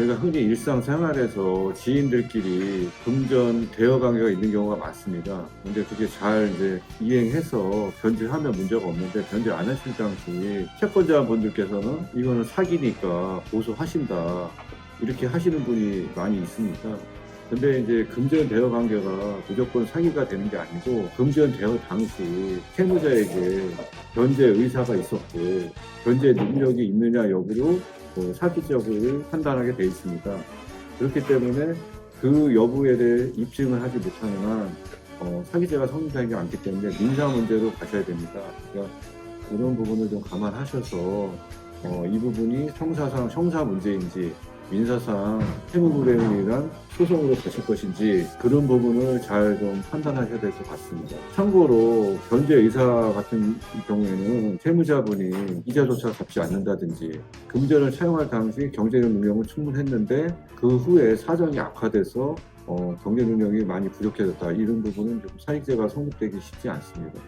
저희가 흔히 일상생활에서 지인들끼리 금전 대여 관계가 있는 경우가 많습니다. 근데 그게 잘 이제 이행해서 변제하면 문제가 없는데 변제 안 하실 당시 채권자 분들께서는 이거는 사기니까 보수하신다 이렇게 하시는 분이 많이 있습니다. 근데 이제 금전 대여 관계가 무조건 사기가 되는 게 아니고 금전 대여 당시 채무자에게 변제 의사가 있었고 변제 능력이 있느냐 여부로 어, 사기적을 판단하게 돼 있습니다. 그렇기 때문에 그 여부에 대해 입증을 하지 못하는 한 어, 사기죄가 성립하지 않기 때문에 민사 문제로 가셔야 됩니다. 그러니까 이런 부분을 좀 감안하셔서 어, 이 부분이 형사상 형사 문제인지 민사상 채무불이행이란 소송으로 가실 것인지 그런 부분을 잘 좀 판단하셔야 될 것 같습니다. 참고로 변제 의사 같은 경우에는 채무자분이 이자조차 갚지 않는다든지 금전을 차용할 당시 경제적 능력은 충분했는데 그 후에 사정이 악화돼서 어, 경제 능력이 많이 부족해졌다 이런 부분은 좀 사익죄가 성립되기 쉽지 않습니다.